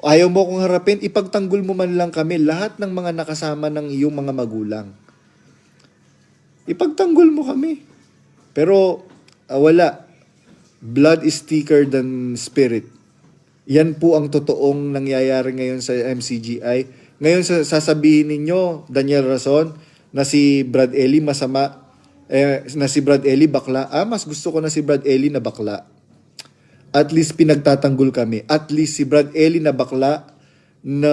Ayaw mo kong harapin, ipagtanggol mo man lang kami lahat ng mga nakasama ng iyong mga magulang. Ipagtanggol mo kami. Pero ah, wala. Blood is thicker than spirit. Yan po ang totoong nangyayari ngayon sa MCGI. Ngayon sa- sasabihin ninyo, Daniel Rason, na si Brad Ellie masama, eh, na si Brad Ellie bakla. Ah, mas gusto ko na si Brad Ellie na bakla. At least pinagtatanggol kami. At least si Brad Ellie na bakla na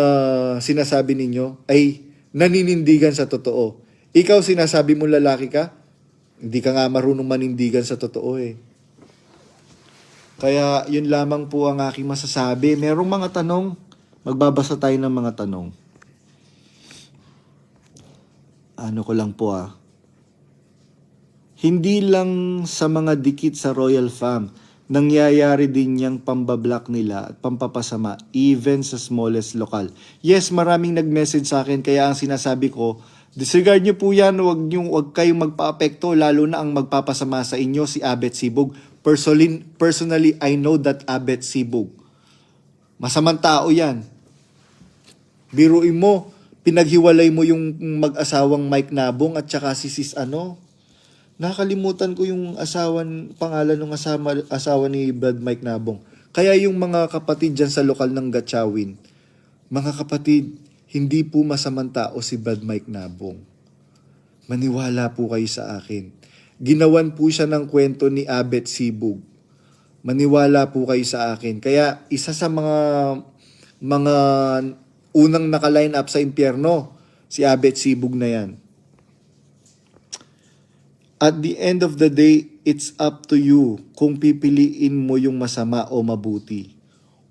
sinasabi ninyo ay naninindigan sa totoo. Ikaw sinasabi mo lalaki ka, hindi ka nga marunong manindigan sa totoo eh. Kaya yun lamang po ang aking masasabi. Merong mga tanong, magbabasa tayo ng mga tanong. Ano ko lang po ah. Hindi lang sa mga dikit sa royal fam, nangyayari din yung pambablock nila at pampapasama even sa smallest lokal. Yes, maraming nag-message sa akin kaya ang sinasabi ko, disregard nyo po yan, wag, nyo, wag kayong magpa-apekto, lalo na ang magpapasama sa inyo si Abet Sibog. Personally, personally, I know that Abet Sibog. Masamang tao yan. Biruin mo, pinaghiwalay mo yung mag-asawang Mike Nabong at saka si Sis ano. Nakalimutan ko yung asawan, pangalan ng asawa, asawa ni Brad Mike Nabong. Kaya yung mga kapatid dyan sa lokal ng Gatchawin, mga kapatid, hindi po masamang tao si Brad Mike Nabong. Maniwala po kayo sa akin. Ginawan po siya ng kwento ni Abet Sibug. Maniwala po kayo sa akin. Kaya isa sa mga mga unang naka-line up sa impyerno, si Abet Sibug na yan. At the end of the day, it's up to you kung pipiliin mo yung masama o mabuti.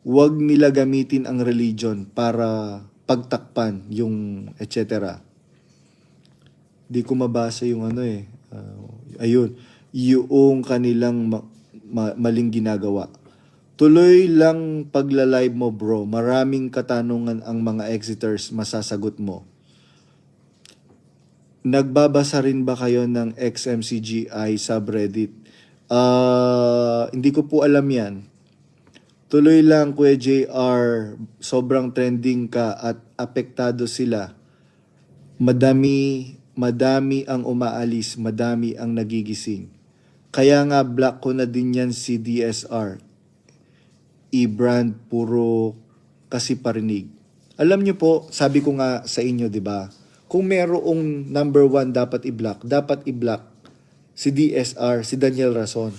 Huwag nila gamitin ang religion para pagtakpan yung etc. Di ko mabasa yung ano eh. Ah, ayun. Yung kanilang ma- ma- maling ginagawa. Tuloy lang pagla-live mo bro. Maraming katanungan ang mga exiters masasagot mo. Nagbabasa rin ba kayo ng XMCGI subreddit? Ah, hindi ko po alam yan. Tuloy lang Kuya JR, sobrang trending ka at apektado sila. Madami, madami ang umaalis, madami ang nagigising. Kaya nga black ko na din yan si DSR. E-brand puro kasi parinig. Alam niyo po, sabi ko nga sa inyo, di ba? Kung merong number one dapat i-block, dapat i-block si DSR, si Daniel Rason.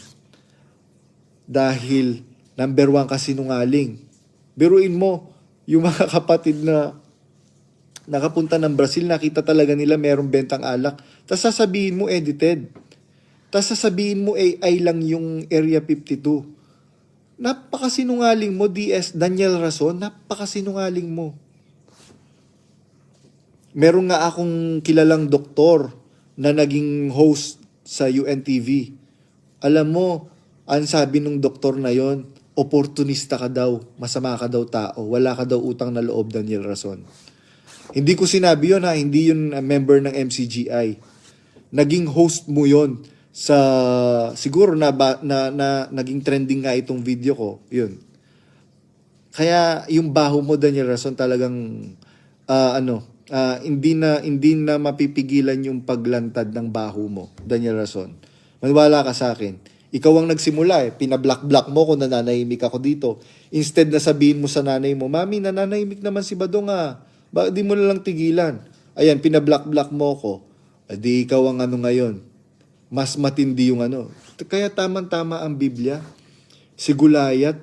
Dahil number one kasi nungaling. Biruin mo, yung mga kapatid na nakapunta ng Brazil, nakita talaga nila merong bentang alak. Tapos sasabihin mo edited. Tapos sasabihin mo AI lang yung Area 52. Napakasinungaling mo, DS Daniel Rason, napakasinungaling mo. Meron nga akong kilalang doktor na naging host sa UNTV. Alam mo, ang sabi nung doktor na yon, opportunista ka daw, masama ka daw tao, wala ka daw utang na loob, Daniel Rason. Hindi ko sinabi yon ha, hindi yun uh, member ng MCGI. Naging host mo yon sa siguro na, ba, na na naging trending nga itong video ko, yun. Kaya yung baho mo Daniel Rason talagang ah, ano, ah, hindi na hindi na mapipigilan yung paglantad ng baho mo, Daniel Rason. Maniwala ka sa akin. Ikaw ang nagsimula eh. Pinablock-block mo kung nananahimik ako dito. Instead na sabihin mo sa nanay mo, Mami, nananahimik naman si Badong ah. Bakit di mo na lang tigilan? Ayan, pinablock-block mo ko. Eh, di ikaw ang ano ngayon. Mas matindi yung ano. Kaya tamang-tama ang Biblia. Si Gulayat,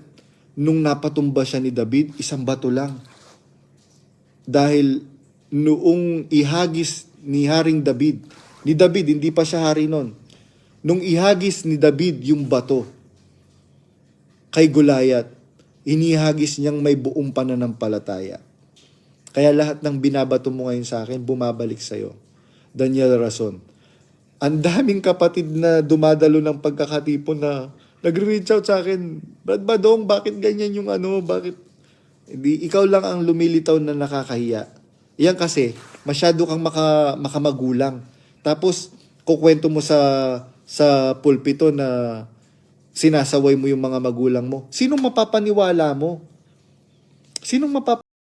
nung napatumba siya ni David, isang bato lang. Dahil noong ihagis ni Haring David, ni David, hindi pa siya hari noon. Nung ihagis ni David yung bato kay Gulayat, inihagis niyang may buong pananampalataya. Kaya lahat ng binabato mo ngayon sa akin, bumabalik sa'yo. Daniel Rason. Ang daming kapatid na dumadalo ng pagkakatipon na nagre-reach out sa akin, Brad Badong, bakit ganyan yung ano, bakit? Hindi, ikaw lang ang lumilitaw na nakakahiya. Yan kasi, masyado kang maka, makamagulang. Tapos, kukwento mo sa sa pulpito na sinasaway mo yung mga magulang mo. Sino mapapaniwala mo? Sinong mapap